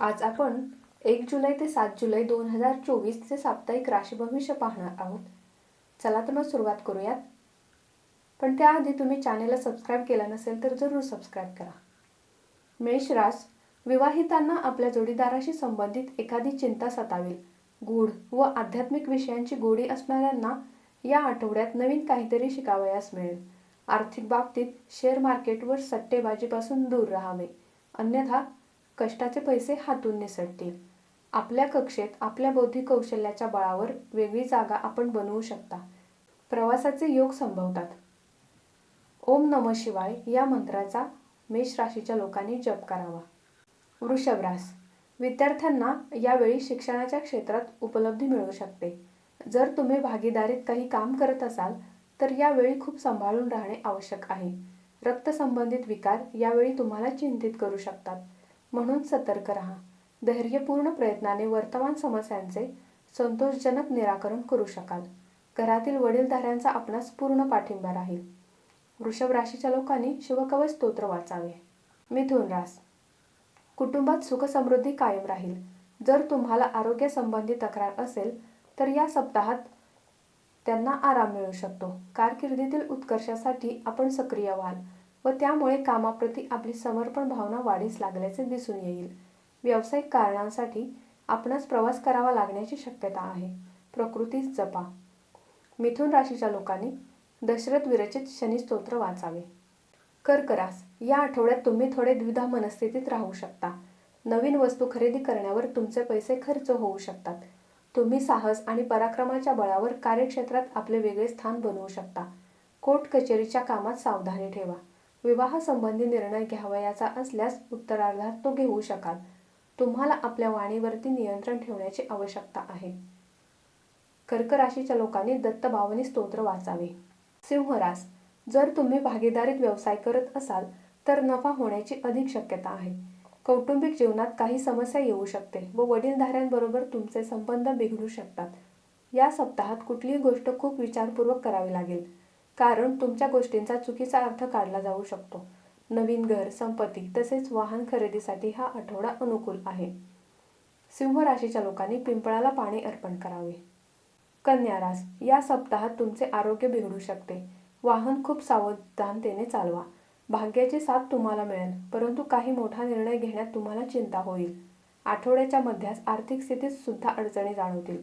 आज आपण एक जुलै ते सात जुलै दोन हजार चोवीसचे साप्ताहिक राशी भविष्य पाहणार आहोत. चला तर मग सुरुवात करूयात. पण त्याआधी तुम्ही चॅनेलला सबस्क्राईब केला नसेल तर जरूर सबस्क्राईब करा. मेष रास विवाहितांना आपल्या जोडीदाराशी संबंधित एखादी चिंता सतावेल. गूढ व आध्यात्मिक विषयांची गोडी असणाऱ्यांना या आठवड्यात नवीन काहीतरी शिकावयास मिळेल. आर्थिक बाबतीत शेअर मार्केटवर सट्टेबाजीपासून दूर राहावे. अन्यथा कष्टाचे पैसे हातून निसटतील. आपल्या कक्षेत आपल्या बौद्धिक कौशल्याच्या बळावर वेगळी जागा आपण बनवू शकता. प्रवासाचे योग संभवतात. ओम नम शिवाय या मंत्राचा मेष राशीच्या लोकांनी जप करावा. वृषभरास विद्यार्थ्यांना यावेळी शिक्षणाच्या क्षेत्रात उपलब्धी मिळू शकते. जर तुम्ही भागीदारीत काही काम करत असाल तर यावेळी खूप सांभाळून राहणे आवश्यक आहे. रक्तसंबंधित विकार यावेळी तुम्हाला चिंतित करू शकतात. म्हणून सतर्क राहा. धैर्यपूर्ण प्रयत्नाने वर्तमान समस्यांचे संतोषजनक निराकरण करू शकाल. घरातील वडीलधाऱ्यांचा आपणास पूर्ण पाठिंबा राहील. वृषभ राशीच्या लोकांनी शिवकवच स्तोत्र वाचावे. मिथुन रास. कुटुंबात सुखसमृद्धी कायम राहील. जर तुम्हाला आरोग्यसंबंधी तक्रार असेल तर या सप्ताहात त्यांना आराम मिळू शकतो. कारकिर्दीतील उत्कर्षासाठी आपण सक्रिय व्हाल. व त्यामुळे कामाप्रती आपली समर्पण भावना वाढीस लागल्याचे दिसून येईल. व्यावसायिक कारणांसाठी आपणास प्रवास करावा लागण्याची शक्यता आहे. प्रकृतीस जपा. मिथुन राशीच्या लोकांनी दशरथ विरचित शनी स्तोत्र वाचावे. कर्करास या आठवड्यात तुम्ही थोडे द्विधा मनस्थितीत राहू शकता. नवीन वस्तू खरेदी करण्यावर तुमचे पैसे खर्च होऊ शकतात. तुम्ही साहस आणि पराक्रमाच्या बळावर कार्यक्षेत्रात आपले वेगळे स्थान बनवू शकता. कोर्ट कचेरीच्या कामात सावधानी ठेवा. विवाहासंबंधी निर्णय घ्यावयाचा असल्यास उत्तरार्धात तो घेऊ शकाल. तुम्हाला आपल्या वाणीवरती नियंत्रण ठेवण्याची आवश्यकता आहे. कर्क राशीच्या लोकांनी दत्तभावनी स्तोत्र वाचावे. सिंहरास जर तुम्ही भागीदारीत व्यवसाय करत असाल तर नफा होण्याची अधिक शक्यता आहे. कौटुंबिक जीवनात काही समस्या येऊ शकते व वडीलधाऱ्यांबरोबर तुमचे संबंध बिघडू शकतात. या सप्ताहात कुठलीही गोष्ट खूप विचारपूर्वक करावी लागेल. कारण तुमच्या गोष्टींचा चुकीचा अर्थ काढला जाऊ शकतो. नवीन घर संपत्ती तसेच वाहन खरेदीसाठी हा आठवडा अनुकूल आहे. सिंह राशीच्या लोकांनी पिंपळाला पाणी अर्पण करावे. कन्या रास या सप्ताहात तुमचे आरोग्य बिघडू शकते. वाहन खूप सावधानतेने चालवा. भाग्याची साथ तुम्हाला मिळेल परंतु काही मोठा निर्णय घेण्यात तुम्हाला चिंता होईल. आठवड्याच्या मध्यास आर्थिक स्थितीत सुद्धा अडचणी जाणवतील.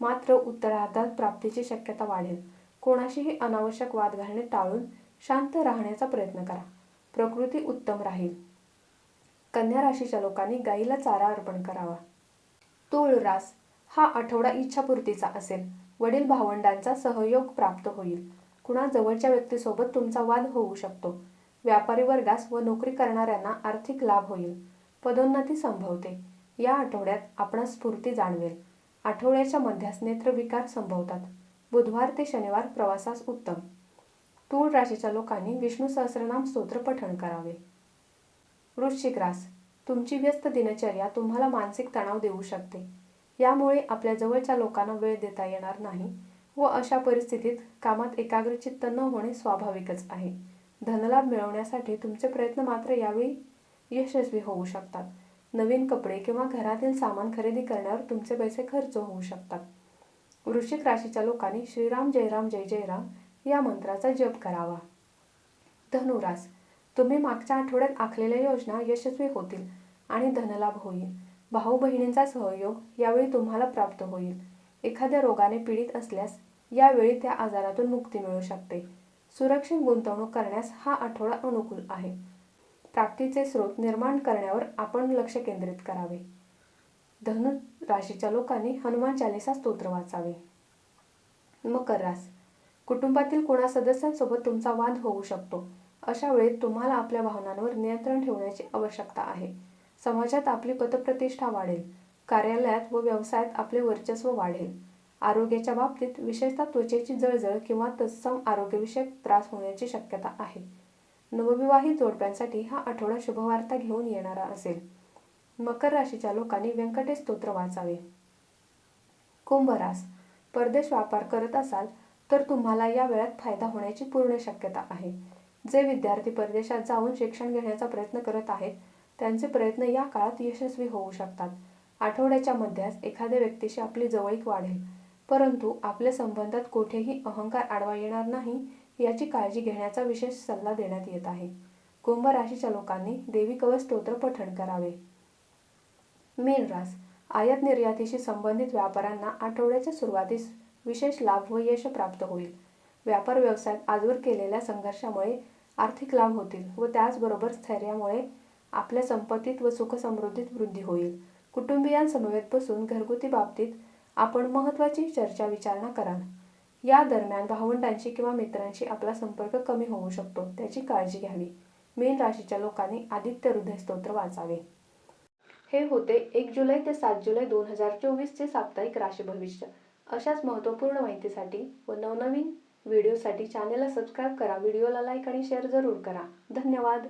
मात्र उत्तरार्धात प्राप्तीची शक्यता वाढेल. कोणाशीही अनावश्यक वाद घालणे टाळून शांत राहण्याचा प्रयत्न करा. प्रकृती उत्तम राहील. कन्या राशीच्या लोकांनी गाईला चारा अर्पण करावा. तूळ रास हा आठवडा इच्छापूर्तीचा असेल. वडील भावंडांचा सहयोग प्राप्त होईल. कुणा जवळच्या व्यक्तीसोबत तुमचा वाद होऊ शकतो. व्यापारी वर्गास व नोकरी करणाऱ्यांना आर्थिक लाभ होईल. पदोन्नती संभवते. या आठवड्यात आपणास स्फूर्ती जाणवेल. आठवड्याच्या मध्यास नेत्रविकार संभवतात. बुधवार ते शनिवार प्रवासास उत्तम. तूळ राशीच्या लोकांनी विष्णू सहस्रनाम स्तोत्र पठण करावे. वृश्चिक रास. तुमची व्यस्त दिनचर्या तुम्हाला मानसिक तणाव देऊ शकते. यामुळे आपल्या जवळच्या लोकांना वेळ देता येणार नाही व अशा परिस्थितीत कामात एकाग्रचित्त न होणे स्वाभाविकच आहे. धनलाभ मिळवण्यासाठी तुमचे प्रयत्न मात्र यावेळी यशस्वी होऊ शकतात. नवीन कपडे किंवा घरातील सामान खरेदी करण्यावर तुमचे पैसे खर्च होऊ शकतात. वृश्चिक राशीच्या लोकांनी श्रीराम जयराम जय जयराम या मंत्राचा जप करावा. धनुरास तुम्ही मागच्या आठवड्यात आखलेल्या योजना यशस्वी होतील आणि धनलाभ होईल. भाऊ बहिणींचा सहयोग यावेळी तुम्हाला प्राप्त होईल. एखाद्या रोगाने पीडित असल्यास यावेळी त्या आजारातून मुक्ती मिळू शकते. सुरक्षित गुंतवणूक करण्यास हा आठवडा अनुकूल आहे. प्राप्तीचे स्रोत निर्माण करण्यावर आपण लक्ष केंद्रित करावे. धनु राशीच्या लोकांनी हनुमान चालिसा स्तोत्र वाचावे. मकर रास कुटुंबातील कोणा सदस्यांसोबत तुमचा वाद होऊ शकतो. अशा वेळेत तुम्हाला आपल्या भावनांवर नियंत्रण ठेवण्याची आवश्यकता आहे. समाजात आपली पतप्रतिष्ठा वाढेल. कार्यालयात व व्यवसायात आपले वर्चस्व वाढेल. आरोग्याच्या बाबतीत विशेषतः त्वचेची जळजळ किंवा तत्सम आरोग्यविषयक त्रास होण्याची शक्यता आहे. नवविवाहित जोडप्यांसाठी हा आठवडा शुभवार्ता घेऊन येणारा असेल. मकर राशीच्या लोकांनी व्यंकटेश स्तोत्र वाचावे. कुंभरास परदेश व्यापार करत असाल तर तुम्हाला या वेळात फायदा होण्याची पूर्ण शक्यता आहे. जे विद्यार्थी परदेशात जाऊन शिक्षण घेण्याचा प्रयत्न करत आहेत त्यांचे प्रयत्न या काळात यशस्वी होऊ शकतात. आठवड्याच्या मध्यास एखाद्या व्यक्तीशी आपली जवळीक वाढेल परंतु आपल्या संबंधात कोठेही अहंकार आडवा येणार नाही याची काळजी घेण्याचा विशेष सल्ला देण्यात येत आहे. कुंभ राशीच्या लोकांनी देवी कवच स्तोत्र पठण करावे. मीन रास आयात निर्यातीशी संबंधित व्यापाऱ्यांना आठवड्याच्या सुरुवातीस विशेष लाभ व यश प्राप्त होईल. व्यापार व्यवसायात आजवर केलेल्या संघर्षामुळे आर्थिक लाभ होतील व त्याचबरोबर स्थैर्यामुळे आपल्या संपत्तीत व सुखसमृद्धीत वृद्धी होईल. कुटुंबियांसमवेत बसून घरगुती बाबतीत आपण महत्त्वाची चर्चा विचारणा कराल. या दरम्यान भावंडांशी किंवा मित्रांशी आपला संपर्क कमी होऊ शकतो त्याची काळजी घ्यावी. मीन राशीच्या लोकांनी आदित्य हृदय स्तोत्र वाचावे. हे होते एक जुलै ते सात जुलै दोन हजार चोवीसचे साप्ताहिक राशी भविष्य. अशाच महत्त्वपूर्ण माहितीसाठी व नवनवीन व्हिडिओसाठी चॅनेलला सबस्क्राईब करा व्हिडिओला लाईक आणि शेअर जरूर करा. धन्यवाद!